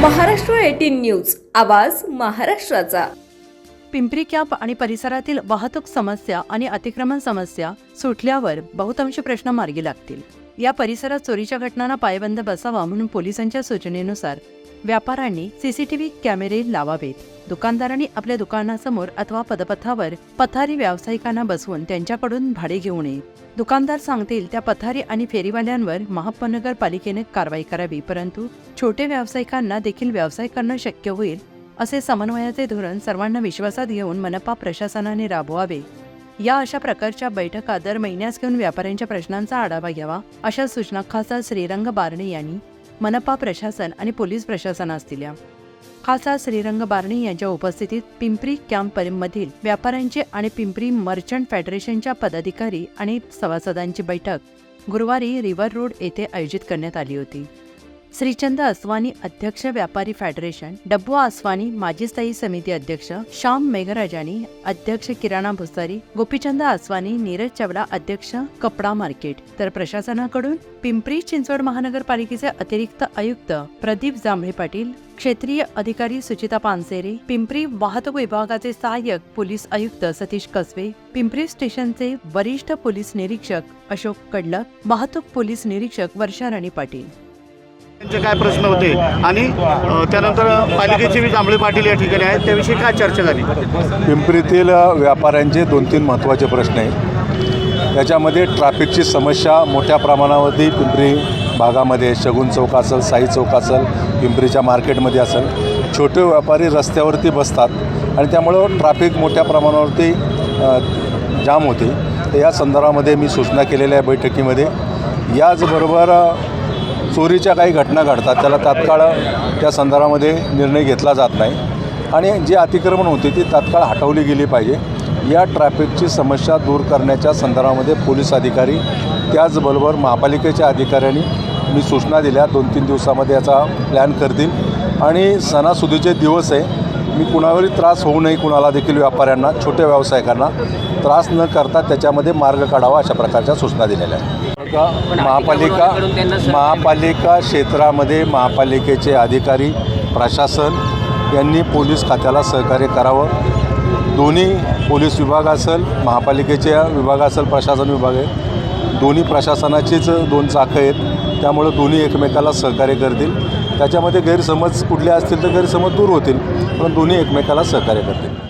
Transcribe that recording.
Maharashtra eighteen news. आवाज महाराष्ट्राचा. Pimpri camp आणि परिसरातील वाहतूक समस्या आणि अतिक्रमण समस्या सुटल्यावर बहुतांश प्रश्न मार्गी लागतील. या परिसरात चोरीच्या घटनांना पायबंद बसावा म्हणून पोलिसांच्या सूचनेनुसार व्यापाऱ्यांनी सीसीटीव्ही कॅमेरे लावावेत. दुकानदारांनी आपल्या दुकानासमोर अथवा पदपथावर पथारी व्यावसायिकांना बसवून त्यांच्याकडून भाडे घेऊ नये. दुकानदार सांगतील त्या पथारी आणि फेरीवाल्यांवर महानगरपालिकेने कारवाई करावी परंतु छोटे व्यावसायिकांना देखील व्यवसाय करणं शक्य होईल असे समन्वयाचे धोरण सर्वांना विश्वासात घेऊन मनपा प्रशासनाने राबवावे. या अशा प्रकारच्या बैठका दर महिन्यास घेऊन व्यापाऱ्यांच्या प्रश्नांचा आढावा घ्यावा अशा सूचना खासदार श्रीरंग बारणे यांनी मनपा प्रशासन आणि पोलीस प्रशासनास दिल्या खासदार श्रीरंग बारणे यांच्या उपस्थितीत पिंपरी कॅम्पमधील व्यापाऱ्यांचे आणि पिंपरी मर्चंट फेडरेशनच्या पदाधिकारी आणि सभासदांची बैठक गुरुवारी रिव्हर रोड येथे आयोजित करण्यात आली होती. श्रीचंद अस्वानी अध्यक्ष व्यापारी फेडरेशन डब्बू आसवानी माजी स्थायी समिती अध्यक्ष श्याम मेघराजानी अध्यक्ष किराणा भुसारी गोपीचंद आसवानी नीरज चवला अध्यक्ष कपडा मार्केट. तर प्रशासनाकडून पिंपरी चिंचवड महानगरपालिकेचे अतिरिक्त आयुक्त प्रदीप जांभळे पाटील क्षेत्रीय अधिकारी सुचिता पानसेरे पिंपरी वाहतूक विभागाचे सहाय्यक पोलीस आयुक्त सतीश कसबे पिंपरी स्टेशनचे वरिष्ठ पोलीस निरीक्षक अशोक कडलक वाहतूक पोलीस निरीक्षक वर्षा राणी पाटील. त्यांचे काय प्रश्न होते? आणि त्यानंतर पालिकेचे जांभळे पाटील या ठिकाणी आहेत. त्याविषयी काय चर्चा झाली? पिंपरीतील व्यापाऱ्यांचे दोन तीन महत्त्वाचे प्रश्न आहेत. त्याच्यामध्ये ट्रॅफिकची समस्या मोठ्या प्रमाणावरती पिंपरी भागामध्ये शगुन चौक असेल साई चौक असेल पिंपरीच्या मार्केटमध्ये असेल. छोटे व्यापारी रस्त्यावरती बसतात आणि त्यामुळं ट्रॅफिक मोठ्या प्रमाणावरती जाम होते. तर या संदर्भामध्ये मी सूचना केलेल्या आहे बैठकीमध्ये. याचबरोबर चोरीच्या काही घटना घडतात त्याला तात्काळ त्या संदर्भामध्ये निर्णय घेतला जात नाही. आणि जे अतिक्रमण होते ती तात्काळ हटवली गेली पाहिजे. या ट्रॅफिकची समस्या दूर करण्याच्या संदर्भामध्ये पोलीस अधिकारी त्याचबरोबर महापालिकेच्या अधिकाऱ्यांनी मी सूचना दिल्या. दोन तीन दिवसामध्ये याचा प्लॅन करतील. आणि सणासुदीचे दिवस आहे. मी कुणावरही त्रास होऊ नये कुणाला देखील व्यापाऱ्यांना छोट्या व्यावसायिकांना त्रास न करता त्याच्यामध्ये मार्ग काढावा अशा प्रकारच्या सूचना दिलेल्या आहेत. महापालिका महापालिका क्षेत्रामध्ये महापालिकेचे अधिकारी प्रशासन यांनी पोलीस खात्याला सहकार्य करावं. दोन्ही पोलीस विभाग असेल महापालिकेचे विभाग असेल प्रशासन विभाग आहे. दोन्ही प्रशासनाचीच दोन चाकं आहेत. त्यामुळं दोन्ही एकमेकाला सहकार्य करतील. त्याच्यामध्ये गैरसमज कुठले असतील तर गैरसमज दूर होतील. पण दोन्ही एकमेकाला सहकार्य करतील.